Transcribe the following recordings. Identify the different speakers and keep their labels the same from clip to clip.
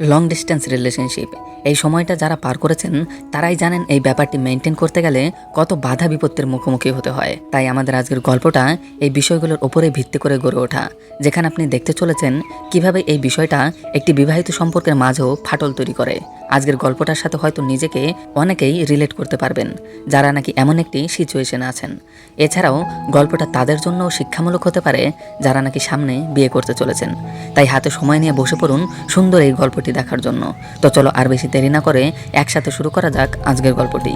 Speaker 1: Long distance relationship এই সময়টা যারা পার করেছেন, তারাই জানেন এই ব্যাপারটি মেনটেন করতে গেলে কত বাধা বিপত্তির মুখোমুখি হতে হয়। তাই আমাদের আজকের গল্পটা এই বিষয়গুলোর ওপরে ভিত্তি করে গড়ে ওঠা। যেখানে আপনি দেখতে চলেছেন কীভাবে এই বিষয়টা একটি বিবাহিত সম্পর্কের মাঝেও ফাটল তৈরি করে। আজকের গল্পটার সাথে হয়তো নিজেকে অনেকেই রিলেট করতে পারবেন, যারা নাকি এমন একটি সিচুয়েশনে আছেন। এছাড়াও গল্পটা তাদের জন্য শিক্ষামূলক হতে পারে, যারা নাকি সামনে বিয়ে করতে চলেছেন। তাই হাতে সময় নিয়ে বসে পড়ুন সুন্দর এই গল্পটি দেখার জন্য। তো চলো আর বেশি দেরি না করে একসাথে শুরু করা যাক আজকের গল্পটি।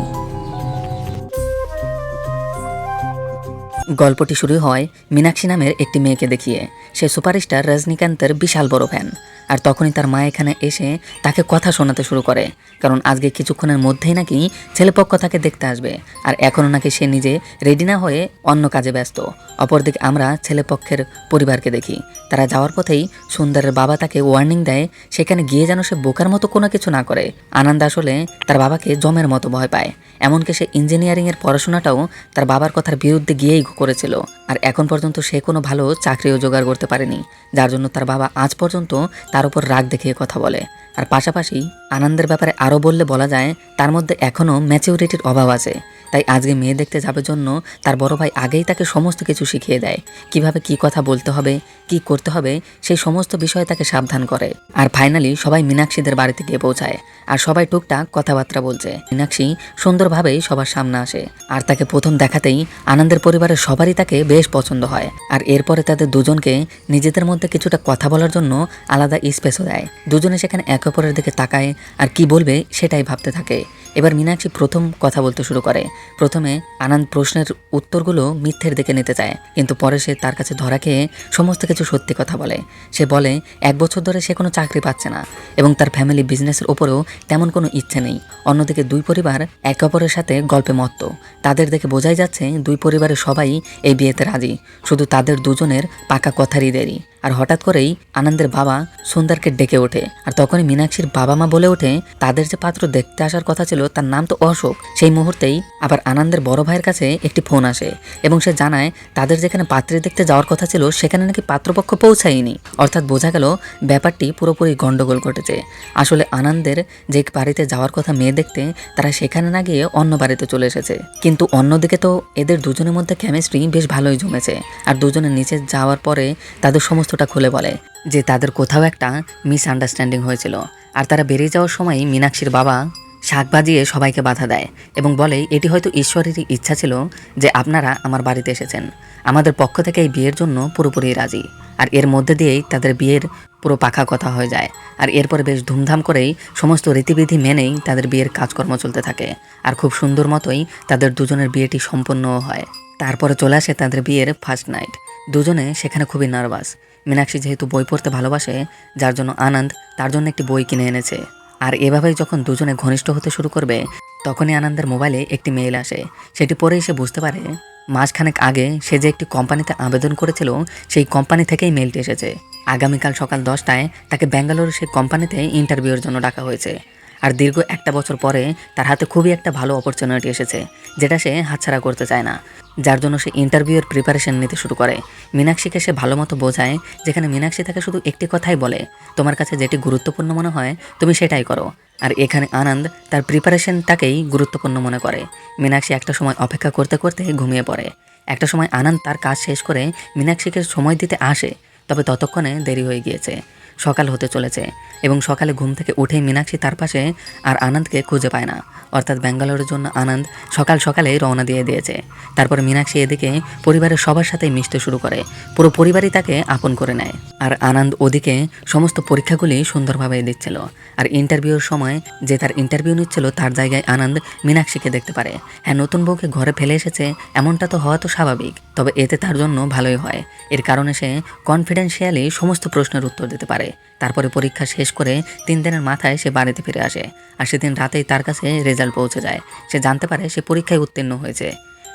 Speaker 1: গল্পটি শুরু হয় মীনাক্ষী নামের একটি মেয়েকে দেখিয়ে। সে সুপারস্টার রজনীকান্তের বিশাল বড় ফ্যান আর তখনই তার মা এখানে এসে তাকে কথা শোনাতে শুরু করে। কারণ আজকে কিছুক্ষণের মধ্যেই নাকি ছেলেপক্ষ তাকে দেখতে আসবে। আর এখনও নাকি সে নিজে রেডি না হয়ে অন্য কাজে ব্যস্ত। অপরদিকে আমরা ছেলেপক্ষের পরিবারকে দেখি। তারা যাওয়ার পথেই সুন্দরের বাবা তাকে ওয়ার্নিং দেয়, সেখানে গিয়ে যেন সে বোকার মতো কোনো কিছু না করে। আনন্দ আসলে তার বাবাকে জমের মতো ভয় পায়। এমনকি সে ইঞ্জিনিয়ারিংয়ের পড়াশোনাটাও তার বাবার কথার বিরুদ্ধে গিয়েই করেছিল। আর এখন পর্যন্ত সে কোনো ভালো চাকরিও জোগাড় করতে পারেনি। যার জন্য তার বাবা আজ পর্যন্ত তার উপর রাগ দেখিয়ে কথা বলে। আর পাশাপাশি আনন্দের ব্যাপারে আরও বললে বলা যায়, তার মধ্যে এখনও ম্যাচিউরিটির অভাব আছে। তাই আজকে মেয়ে দেখতে যাবে জন্য তার বড় ভাই আগেই তাকে সমস্ত কিছু শিখিয়ে দেয়। কীভাবে কি কথা বলতে হবে, কি করতে হবে, সেই সমস্ত বিষয়ে তাকে সাবধান করে। আর ফাইনালি সবাই মীনাক্ষীদের বাড়িতে গিয়ে পৌঁছায়। আর সবাই টুকটাক কথাবার্তা বলছে। মীনাক্ষী সুন্দরভাবেই সবার সামনে আসে। আর তাকে প্রথম দেখাতেই আনন্দের পরিবারের সবারই তাকে বেশ পছন্দ হয়। আর এরপরে তাদের দুজনকে নিজেদের মধ্যে কিছুটা কথা বলার জন্য আলাদা স্পেসও দেয়। দুজনে সেখানে একে অপরের দিকে তাকায় আর কি বলবে সেটাই ভাবতে থাকে। এবার মীনাক্ষী প্রথম কথা বলতে শুরু করে। প্রথমে আনন্দ প্রশ্নের উত্তরগুলো মিথ্যের দিকে নিতে চায়, কিন্তু পরে সে তার কাছে ধরা খেয়ে সমস্ত কিছু সত্যি কথা বলে। সে বলে, এক বছর ধরে সে কোনো চাকরি পাচ্ছে না এবং তার ফ্যামিলি বিজনেসের ওপরেও তেমন কোনো ইচ্ছে নেই। অন্যদিকে দুই পরিবার একে অপরের সাথে গল্পে মত্ত। তাদের দেখে বোঝাই যাচ্ছে দুই পরিবারের সবাই এই বিয়েতে রাজি। শুধু তাদের দুজনের পাকা কথারই দেরি। আর হঠাৎ করেই আনন্দের বাবা সুন্দরকে ডেকে ওঠে, আর তখনই মীনাক্ষীর বাবা মা বলে ওঠে, তাদের যে পাত্র দেখতে আসার কথা ছিল তার নাম তো অশোক। সেই মুহূর্তেই আবার আনন্দের বড় ভাইয়ের কাছে একটি ফোন আসে এবং সে জানায়, তাদের যেখানে পাত্রী দেখতে যাওয়ার কথা ছিল সেখানে নাকি পাত্রপক্ষ পৌঁছায়নি। অর্থাৎ বোঝা গেল, ব্যাপারটি পুরোপুরি গন্ডগোল ঘটেছে। আসলে আনন্দের যে বাড়িতে যাওয়ার কথা মেয়ে দেখতে, তারা সেখানে না গিয়ে অন্য বাড়িতে চলে এসেছে। কিন্তু অন্যদিকে তো এদের দুজনের মধ্যে কেমিস্ট্রি বেশ ভালোই জমেছে। আর দুজনের নিচে যাওয়ার পরে তাদের সমস্তটা খুলে বলে। যে তাদের কোথাও একটা মিসআন্ডারস্ট্যান্ডিং হয়েছিল। আর তারা বেরিয়ে যাওয়ার সময় মীনাক্ষীর বাবা শাক বাজিয়ে সবাইকে বাধা দেয় এবং বলে, এটি হয়তো ঈশ্বরেরই ইচ্ছা ছিল যে আপনারা আমার বাড়িতে এসেছেন। আমাদের পক্ষ থেকে এই বিয়ের জন্য পুরোপুরি রাজি। আর এর মধ্যে দিয়েই তাদের বিয়ের পুরো পাখা কথা হয়ে যায়। আর এরপরে বেশ ধুমধাম করেই সমস্ত রীতিবিধি মেনেই তাদের বিয়ের কাজকর্ম চলতে থাকে। আর খুব সুন্দর মতোই তাদের দুজনের বিয়েটি সম্পন্নও হয়। তারপরে চলে আসে তাদের বিয়ের ফার্স্ট নাইট দুজনে সেখানে খুবই নার্ভাস মীনাক্ষী যেহেতু বই পড়তে ভালোবাসে, যার জন্য আনন্দ তার জন্য একটি বই কিনে এনেছে। আর এভাবেই যখন দুজনে ঘনিষ্ঠ হতে শুরু করবে, তখনই আনন্দের মোবাইলে একটি মেইল আসে। সেটি পরেই সে বুঝতে পারে, মাসখানেক আগে সে যে একটি কোম্পানিতে আবেদন করেছিল, সেই কোম্পানি থেকেই মেইলটি এসেছে। আগামীকাল সকাল দশটায় তাকে ব্যাঙ্গালোর সেই কোম্পানিতে ইন্টারভিউর জন্য ডাকা হয়েছে। আর দীর্ঘ একটা বছর পরে তার হাতে খুবই একটা ভালো অপরচুনিটি এসেছে, যেটা সে হাতছাড়া করতে চায় না। যার জন্য সে ইন্টারভিউয়ের প্রিপারেশন নিতে শুরু করে। মীনাক্ষীকে সে ভালো মতো বোঝায়, যেখানে মীনাক্ষী তাকে শুধু একটি কথাই বলে, তোমার কাছে যেটি গুরুত্বপূর্ণ মনে হয়, তুমি সেটাই করো। আর এখানে আনন্দ তার প্রিপারেশনটাকেই গুরুত্বপূর্ণ মনে করে। মীনাক্ষী একটা সময় অপেক্ষা করতে করতে ঘুমিয়ে পড়ে। একটা সময় আনন্দ তার কাজ শেষ করে মীনাক্ষীকে সময় দিতে আসে, তবে ততক্ষণে দেরি হয়ে গিয়েছে। সকাল হতে চলেছে এবং সকালে ঘুম থেকে উঠে মীনাক্ষী তার পাশে আর আনন্দকে খুঁজে পায় না। অর্থাৎ ব্যাঙ্গালোরের জন্য আনন্দ সকাল সকালে রওনা দিয়ে দিয়েছে। তারপর মীনাক্ষী এদিকে পরিবারের সবার সাথে মিশতে শুরু করে। পুরো পরিবারই তাকে আপন করে নেয়। আর আনন্দ ওদিকে সমস্ত পরীক্ষাগুলি সুন্দরভাবে দিচ্ছিল। আর ইন্টারভিউর সময় যে তার ইন্টারভিউ নিচ্ছিল, তার জায়গায় আনন্দ মীনাক্ষীকে দেখতে পারে। হ্যাঁ নতুন বউকে ঘরে ফেলে এসেছে এমনটা তো হওয়া তো স্বাভাবিক। তবে এতে তার জন্য ভালোই হয়। এর কারণে সে কনফিডেন্সিয়ালি সমস্ত প্রশ্নের উত্তর দিতে পারে। তারপরে পরীক্ষা শেষ করে তিন দিনের মাথায় সে বাড়িতে ফিরে আসে আর সেদিন রাতেই তার কাছে রেজাল্ট পৌঁছে যায়। সে জানতে পারে সে পরীক্ষায় উত্তীর্ণ হয়েছে।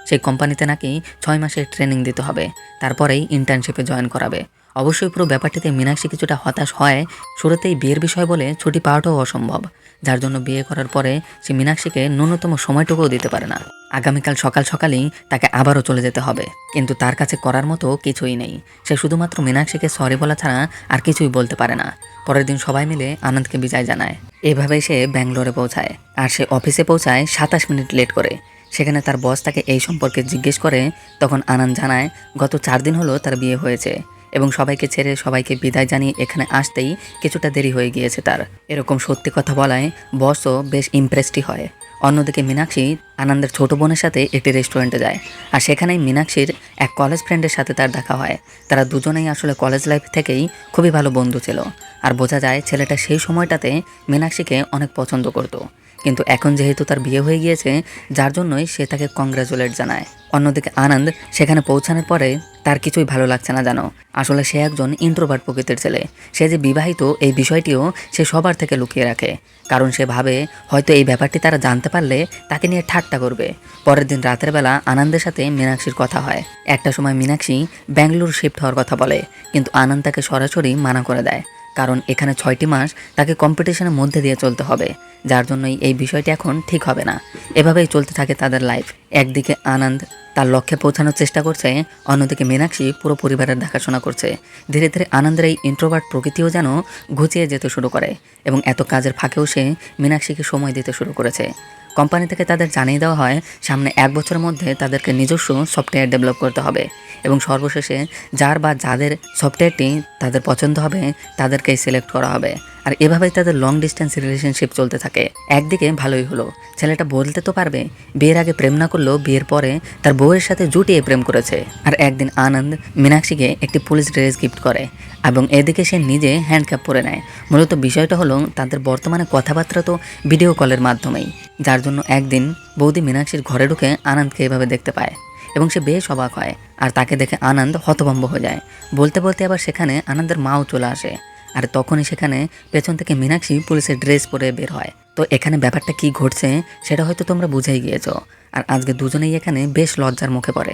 Speaker 1: সেই কোম্পানিতে নাকি ছয় মাসের ট্রেনিং দিতে হবে। তারপরেই ইন্টার্নশিপে জয়েন করাবে। অবশ্যই পুরো ব্যাপারটিতে মীনাক্ষী কিছুটা হতাশ হয়, শুরুতেই বিয়ের বিষয় বলে ছুটি পাওয়াটাও অসম্ভব, যার জন্য বিয়ে করার পরে সে মীনাক্ষীকে ন্যূনতম সময়টুকুও দিতে পারে না। আগামীকাল সকাল সকালেই তাকে আবারও চলে যেতে হবে, কিন্তু তার কাছে করার মতো কিছুই নেই। সে শুধুমাত্র মীনাক্ষীকে সরি বলা ছাড়া আর কিছুই বলতে পারে না। পরের দিন সবাই মিলে আনন্দকে বিদায় জানায়। এভাবে সে ব্যাঙ্গালোরে পৌঁছায়, আর সে অফিসে পৌঁছায় সাতাশ মিনিট লেট করে। সেখানে তার বস তাকে এই সম্পর্কে জিজ্ঞেস করে, তখন আনন্দ জানায়, গত চার দিন হলো তার বিয়ে হয়েছে এবং সবাইকে ছেড়ে সবাইকে বিদায় জানিয়ে এখানে আসতেই কিছুটা দেরি হয়ে গিয়েছে তার। এরকম সত্যি কথা বলায় বসও বেশ ইমপ্রেসডই হয়। অন্যদিকে মীনাক্ষী আনন্দের ছোট বোনের সাথে একটি রেস্টুরেন্টে যায় আর সেখানেই মীনাক্ষীর এক কলেজ ফ্রেন্ডের সাথে তার দেখা হয়। তারা দুজনেই আসলে কলেজ লাইফ থেকেই খুবই ভালো বন্ধু ছিল। আর বোঝা যায় ছেলেটা সেই সময়টাতে মীনাক্ষীকে অনেক পছন্দ করতো। কিন্তু এখন যেহেতু তার বিয়ে হয়ে গিয়েছে, যার জন্যই সে তাকে কংগ্রাচুলেট জানায়। অন্যদিকে আনন্দ সেখানে পৌঁছানোর পরে তার কিছুই ভালো লাগছে না জানো। আসলে সে একজন ইন্ট্রোভার্ট প্রকৃতির ছেলে। সে যে বিবাহিত, এই বিষয়টিও সে সবার থেকে লুকিয়ে রাখে। কারণ সে ভাবে হয়তো এই ব্যাপারটি তারা জানতে পারলে তাকে নিয়ে ঠাট্টা করবে। পরের দিন রাতের বেলা আনন্দের সাথে মীনাক্ষীর কথা হয়। একটা সময় মীনাক্ষী ব্যাঙ্গালোর শিফট হওয়ার কথা বলে, কিন্তু আনন্দ তাকে সরাসরি মানা করে দেয়। কারণ এখানে ছয়টি মাস তাকে কম্পিটিশনের মধ্যে দিয়ে চলতে হবে, যার জন্যই এই বিষয়টি এখন ঠিক হবে না। এভাবেই চলতে থাকে তাদের লাইফ একদিকে আনন্দ তার লক্ষ্যে পৌঁছানোর চেষ্টা করছে, অন্যদিকে মীনাক্ষী পুরো পরিবারের দেখাশোনা করছে। ধীরে ধীরে আনন্দের এই ইন্ট্রোভার্ট প্রকৃতিও যেন ঘুচিয়ে যেতে শুরু করে, এবং এত কাজের ফাঁকেও সে মীনাক্ষীকে সময় দিতে শুরু করেছে। কোম্পানি থেকে তাদের জানিয়ে দেওয়া হয়, সামনে এক বছরের মধ্যে তাদেরকে নিজস্ব সফটওয়্যার ডেভেলপ করতে হবে এবং সর্বশেষে যার বা যাদের সফটওয়্যারটি তাদের পছন্দ হবে, তাদেরকেই সিলেক্ট করা হবে। আর এভাবেই তাদের লং ডিস্টেন্স রিলেশনশিপ চলতে থাকে। একদিকে ভালোই হলো, ছেলেটা বলতে তো পারবে, বিয়ের আগে প্রেম না করলেও বিয়ের পরে তার বউয়ের সাথে জুটিয়ে প্রেম করেছে। আর একদিন আনন্দ মীনাক্ষীকে একটি পুলিশ ড্রেস গিফট করে। এবং এদিকে সে নিজে হ্যান্ডক্যাপ পরে নেয়। মূলত বিষয়টা হলো, তাদের বর্তমানে কথাবার্তা তো ভিডিও কলের মাধ্যমেই, যার জন্য একদিন বৌদি মীনাক্ষীর ঘরে ঢুকে আনন্দকে এভাবে দেখতে পায় এবং সে বেশ অবাক হয় আর তাকে দেখে আনন্দ হতভম্ব হয়ে যায়। বলতে বলতে আবার সেখানে আনন্দের মাও চলে আসে আর তখনই সেখানে পেছন থেকে মীনাক্ষী পুলিশের ড্রেস পরে বের হয়। তো এখানে ব্যাপারটা কি ঘটছে সেটা হয়তো তোমরা বুঝেই গিয়েছো আর আজকে দুজনেই এখানে বেশ লজ্জার মুখে পড়ে।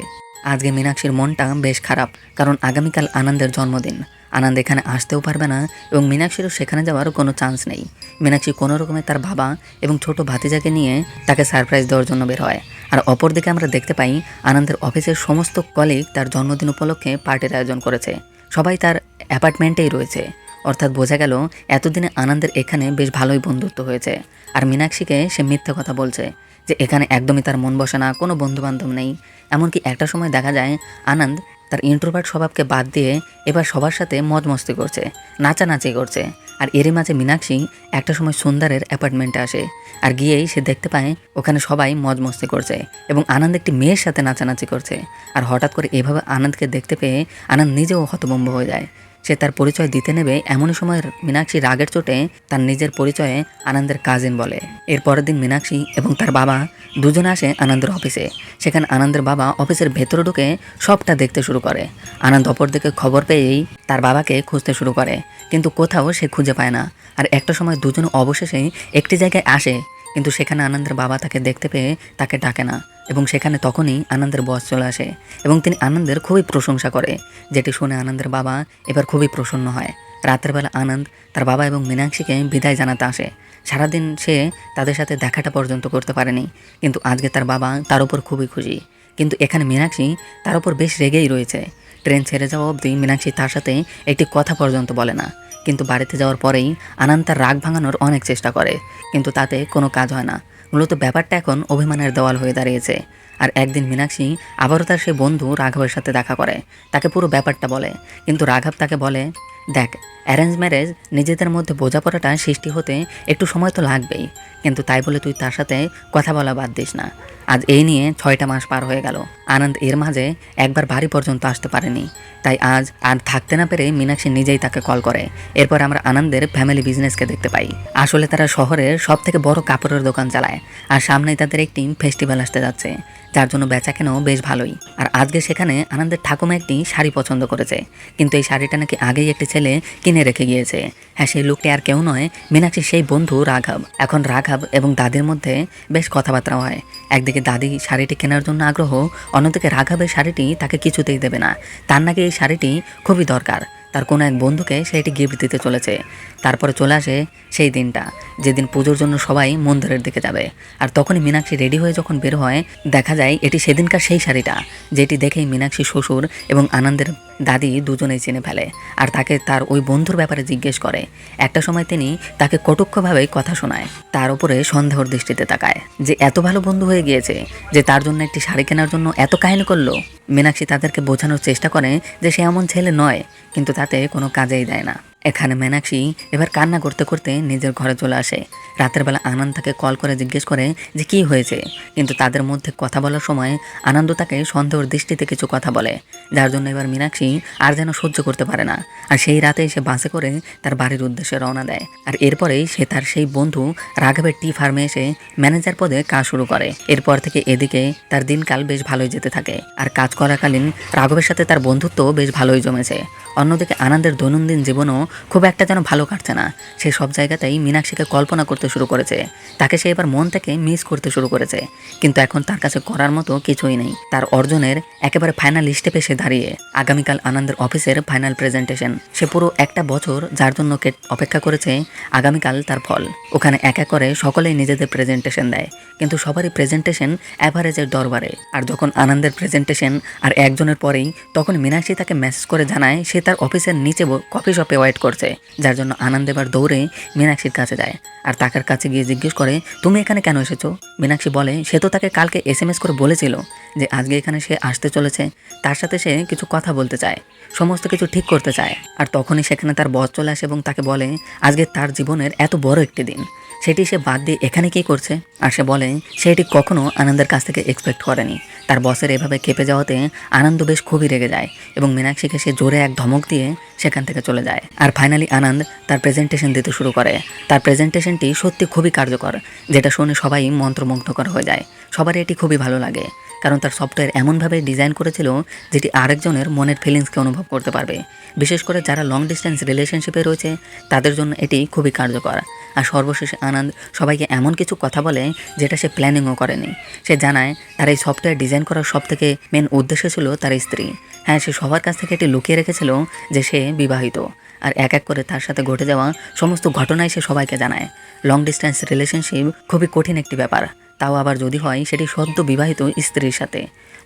Speaker 1: আজকে মীনাক্ষীর মনটা বেশ খারাপ, কারণ আগামীকাল আনন্দের জন্মদিন। আনন্দ এখানে আসতেও পারবে না এবং মীনাক্ষীরও সেখানে যাওয়ার কোনো চান্স নেই। মীনাক্ষী কোনো রকমে তার বাবা এবং ছোট ভাতিজাকে নিয়ে তাকে সারপ্রাইজ দেওয়ার জন্য বের হয়। আর অপরদিকে আমরা দেখতে পাই, আনন্দের অফিসের সমস্ত কলিগ তার জন্মদিন উপলক্ষে পার্টির আয়োজন করেছে। সবাই তার অ্যাপার্টমেন্টেই রয়েছে। অর্থাৎ বোঝা গেল, এতদিনে আনন্দের এখানে বেশ ভালোই বন্ধুত্ব হয়েছে। আর মীনাক্ষীকে সে মিথ্যে কথা বলছে যে এখানে একদমই তার মন বসে না, কোনো বন্ধুবান্ধব নেই। এমনকি একটা সময় দেখা যায়, আনন্দ তার ইন্ট্রোভার্ট স্বভাবকে বাদ দিয়ে এবার সবার সাথে মজ মস্তি করছে, নাচানাচি করছে। আর এরই মাঝে মীনাক্ষী একটা সময় সুন্দরের অ্যাপার্টমেন্টে আসে আর গিয়েই সে দেখতে পায় ওখানে সবাই মজ মস্তি করছে এবং আনন্দ একটি মেয়ের সাথে নাচানাচি করছে। আর হঠাৎ করে এভাবে আনন্দকে দেখতে পেয়ে আনন্দ নিজেও হতভম্ব হয়ে যায়। সে তার পরিচয় দিতে নেবে এমনই সময় মীনাক্ষী রাগের চোটে তার নিজের পরিচয়ে আনন্দের কাজিন বলে। এর পরের দিন মীনাক্ষী এবং তার বাবা দুজনে আসে আনন্দের অফিসে। সেখানে আনন্দের বাবা অফিসের ভেতরে ঢুকে সবটা দেখতে শুরু করে। আনন্দ অপর দিকে খবর পেয়েই তার বাবাকে খুঁজতে শুরু করে। কিন্তু কোথাও সে খুঁজে পায় না। আর একটা সময় দুজন অবশেষে একটি জায়গায় আসে। কিন্তু সেখানে আনন্দের বাবা তাকে দেখতে পেয়ে তাকে ডাকে না। এবং সেখানে তখনই আনন্দের বস চলে আসে এবং তিনি আনন্দের খুবই প্রশংসা করে, যেটি শুনে আনন্দের বাবা এবার খুবই প্রসন্ন হয়। রাতের বেলা আনন্দ তার বাবা এবং মীনাক্ষীকে বিদায় জানাতে আসে। সারাদিন সে তাদের সাথে দেখাটা পর্যন্ত করতে পারেনি, কিন্তু আজকে তার বাবা তার উপর খুবই খুশি। কিন্তু এখানে মীনাক্ষী তার উপর বেশ রেগেই রয়েছে। ট্রেন ছেড়ে যাওয়া অবধি মীনাক্ষী তার সাথে একটি কথা পর্যন্ত বলে না, কিন্তু বাড়িতে যাওয়ার পরেই আনন্দ তার রাগ ভাঙানোর অনেক চেষ্টা করে, কিন্তু তাতে কোনো কাজ হয় না। মূলত ব্যাপারটা এখন অভিমানের দেওয়াল হয়ে দাঁড়িয়েছে। আর একদিন মীনাক্ষী আবারও তার সেই বন্ধু রাঘবের সাথে দেখা করে। তাকে পুরো ব্যাপারটা বলে। কিন্তু রাঘব তাকে বলে দেখ অ্যারেঞ্জ ম্যারেজ নিজেদের মধ্যে বোঝাপড়াটা সৃষ্টি হতে একটু সময় তো লাগবেই। কিন্তু তাই বলে তুই তার সাথে কথা বলা বাদ দিস না। আজ এই নিয়ে ছয়টা মাস পার হয়ে গেল। আনন্দ এর মাঝে একবার বাড়ি পর্যন্ত আসতে পারেনি। তাই আজ আর থাকতে না পেরে মীনাক্ষী নিজেই তাকে কল করে। এরপর আমরা আনন্দের ফ্যামিলি বিজনেসকে দেখতে পাই। আসলে তারা শহরের সব থেকে বড় কাপড়ের দোকান চালায়। আর সামনেই তাদের একটি ফেস্টিভ্যাল আসতে যাচ্ছে। যার জন্য বেচা কেনাও বেশ ভালোই। আর আজকে সেখানে আনন্দের ঠাকুমা একটি শাড়ি পছন্দ করেছে। কিন্তু এই শাড়িটা নাকি আগেই একটি ছেলে কিনে রেখে গিয়েছে। হ্যাঁ সেই লোকটি আর কেউ নয়, মীনাক্ষীর সেই বন্ধু রাঘব। এখন রাঘব এবং দাদির মধ্যে বেশ কথাবার্তা হয়। একদিকে দাদি শাড়িটি কেনার জন্য আগ্রহ, অন্যদিকে রাঘবের শাড়িটি তাকে কিছুতেই দেবে না। তার নাকি এই শাড়িটি খুবই দরকার। তার কোনো এক বন্ধুকে সে এটি গিফট দিতে চলেছে। তারপরে চলে আসে সেই দিনটা, যেদিন পুজোর জন্য সবাই মন্দিরের দিকে যাবে। আর তখনই মীনাক্ষী রেডি হয়ে যখন বের হয়, দেখা যায় এটি সেদিনকার সেই শাড়িটা, যেটি দেখেই মীনাক্ষী শ্বশুর এবং আনন্দের দাদি দুজনেই চিনে ফেলে আর তাকে তার ওই বন্ধুর ব্যাপারে জিজ্ঞেস করে। একটা সময় তিনি তাকে কটুক্ষভাবে কথা শোনায়। তার উপরে সন্দেহর দৃষ্টিতে তাকায় যে এত ভালো বন্ধু হয়ে গিয়েছে যে তার জন্য একটি শাড়ি কেনার জন্য এত কাহিনী করল। মীনাক্ষী তাদেরকে বোঝানোর চেষ্টা করে যে সে এমন ছেলে নয়, কিন্তু তাতে কোনো কাজেই দেয় না। এখানে মীনাক্ষী এবার কান্না করতে করতে নিজের ঘরে চলে আসে। রাতের বেলা আনন্দ তাকে কল করে জিজ্ঞেস করে যে কি হয়েছে, কিন্তু তাদের মধ্যে কথা বলার সময় আনন্দ তাকে সন্দেহর দৃষ্টিতে কিছু কথা বলে, যার জন্য এবার মীনাক্ষী আর যেন সহ্য করতে পারে না। আর সেই রাতে সে বাসে করে তার বাড়ির উদ্দেশ্যে রওনা দেয়। আর এরপরেই সে তার সেই বন্ধু রাঘবের টি ফার্মে এসে ম্যানেজার পদে কাজ শুরু করে। এরপর থেকে এদিকে তার দিনকাল বেশ ভালোই যেতে থাকে। আর কাজ করাকালীন রাঘবের সাথে তার বন্ধুত্ব বেশ ভালোই জমেছে। অন্যদিকে আনন্দের দৈনন্দিন জীবনও খুব একটা যেন ভালো কাটছে না। সে সব জায়গাতেই মীনাক্ষীকে কল্পনা করতে শুরু করেছে। তাকে সে এবার মন থেকে মিস করতে শুরু করেছে। কিন্তু এখন তার কাছে করার মতো কিছুই নেই। তার অর্জনের একেবারে ফাইনাল স্টেপে সে দাঁড়িয়ে আগামীকাল আনন্দের অফিসের ফাইনাল প্রেজেন্টেশন সে পুরো একটা বছর যার জন্য কে অপেক্ষা করেছে, আগামীকাল তার ফল। ওখানে এক এক করে সকলেই নিজেদের প্রেজেন্টেশন দেয়। কিন্তু সবারই প্রেজেন্টেশন অ্যাভারেজের দরবারে। আর যখন আনন্দের প্রেজেন্টেশন আর একজনের পরেই, তখন মীনাক্ষী তাকে মেসেজ করে জানায়, সে তার অফিসের নিচে কফি শপে ওয়েট করছে, যার জন্য আনন্দ এবার দৌড়ে মীনাক্ষীর কাছে যায়। আর তাকার কাছে গিয়ে জিজ্ঞেস করে, তুমি এখানে কেন এসেছ? মীনাক্ষী বলে, সে তো তাকে কালকে এস এম এস করে বলেছিল যে আজকে এখানে সে আসতে চলেছে। তার সাথে সে কিছু কথা বলতে চায়, সমস্ত কিছু ঠিক করতে চায়। আর তখনই সেখানে তার বস চলে আসে এবং তাকে বলে, আজকে তার জীবনের এত বড় একটি দিন। সেটি সে বাদ দিয়ে এখানে কি করছে? আর সে বলে সে এটি কখনো আনন্দের কাছ থেকে এক্সপেক্ট করেনি। তার বসের এভাবে কেঁপে যাওয়াতে আনন্দ বেশ খুবই রেগে যায় এবং মীনাক্ষীকে সে জোরে এক ধমক দিয়ে সেখান থেকে চলে যায়। আর ফাইনালি আনন্দ তার প্রেজেন্টেশন দিতে শুরু করে। তার প্রেজেন্টেশনটি সত্যি খুবই কার্যকর, যেটা শুনে সবাই মন্ত্রমুগ্ধকর হয়ে যায়। সবার এটি খুবই ভালো লাগে। কারণ তার সফটওয়্যার এমনভাবে ডিজাইন করেছিল যেটি আরেকজনের মনের ফিলিংসকে অনুভব করতে পারবে। বিশেষ করে যারা লং ডিস্টেন্স রিলেশনশিপে রয়েছে, তাদের জন্য এটি খুবই কার্যকর। আর সর্বশেষে আনন্দ, সবাইকে এমন কিছু কথা বলে যেটা সে প্ল্যানিংও করেনি। সে জানায়, তার এই সফটওয়্যার ডিজাইন করার সব থেকে মেন উদ্দেশ্য ছিল তার স্ত্রী। হ্যাঁ সে সবার কাছ থেকে এটি লুকিয়ে রেখেছিল যে সে বিবাহিত। আর এক এক করে তার সাথে ঘটে যাওয়া সমস্ত ঘটনাই সে সবাইকে জানায়। লং ডিস্টেন্স রিলেশনশিপ খুবই কঠিন একটি ব্যাপার। তাও আবার যদি হয়, সেটি সদ্য বিবাহিত স্ত্রীর সাথে।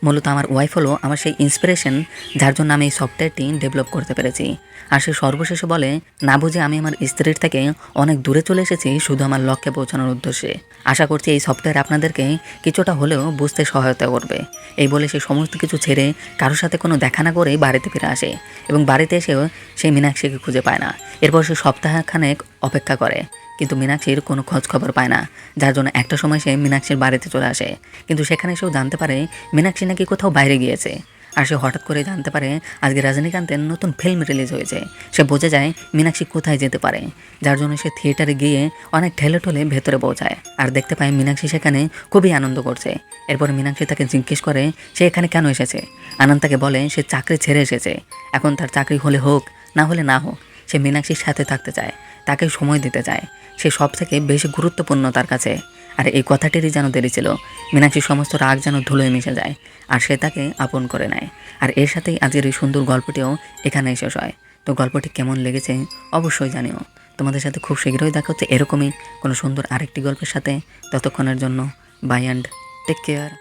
Speaker 1: মূলত আমার ওয়াইফ হলো আমার সেই ইন্সপিরেশন যার জন্য আমি এই সফটওয়্যারটি ডেভেলপ করতে পেরেছি। আর সে সর্বশেষে বলে, না বুঝে আমি আমার স্ত্রীর থেকে অনেক দূরে চলে এসেছি, শুধু আমার লক্ষ্যে পৌঁছানোর উদ্দেশ্যে। আশা করছি এই সফটওয়্যার আপনাদেরকে কিছুটা হলেও বুঝতে সহায়তা করবে। এই বলে সে সমস্ত কিছু ছেড়ে কারোর সাথে কোনো দেখা না করেই বাড়িতে ফিরে আসে এবং বাড়িতে এসেও সেই মীনাক্ষীকে খুঁজে পায় না। এরপর সে সপ্তাহখানেক অপেক্ষা করে। কিন্তু মীনাক্ষীর কোনো খোঁজ খবর পায় না, যার জন্য একটা সময় সে মীনাক্ষীর বাড়িতে চলে আসে। কিন্তু সেখানে সেও জানতে পারে মীনাক্ষী নাকি কোথাও বাইরে গিয়েছে। আর সে হঠাৎ করে জানতে পারে আজকে রজনীকান্তের নতুন ফিল্ম রিলিজ হয়েছে। সে বোঝা যায় মীনাক্ষী কোথায় যেতে পারে, যার জন্য সে থিয়েটারে গিয়ে অনেক ঠেলে ঠলে ভেতরে পৌঁছায় আর দেখতে পায় মীনাক্ষী সেখানে খুবই আনন্দ করছে। এরপর মীনাক্ষী তাকে জিজ্ঞেস করে, সে এখানে কেন এসেছে? আনন্দ তাকে বলে, সে চাকরি ছেড়ে এসেছে। এখন তার চাকরি হলে হোক, না হলে না হোক, সে মীনাক্ষীর সাথে থাকতে চায়। তাকে সময় দিতে চায়। সে সব থেকে বেশি গুরুত্বপূর্ণ তার কাছে। আর এই কথাটিরই যেন দেরি ছিল, মীনাক্ষীর সমস্ত রাগ যেন ধুলোয় মিশে যায়, আর সে তাকে আপন করে নেয়। আর এর সাথেই আজকের এই সুন্দর গল্পটিও এখানেই শেষ হয়। তো গল্পটি কেমন লেগেছে অবশ্যই জানিও। তোমাদের সাথে খুব শীঘ্রই দেখা হচ্ছে এরকমই কোনো সুন্দর আরেকটি গল্পের সাথে। ততক্ষণের জন্য বাই অ্যান্ড টেক কেয়ার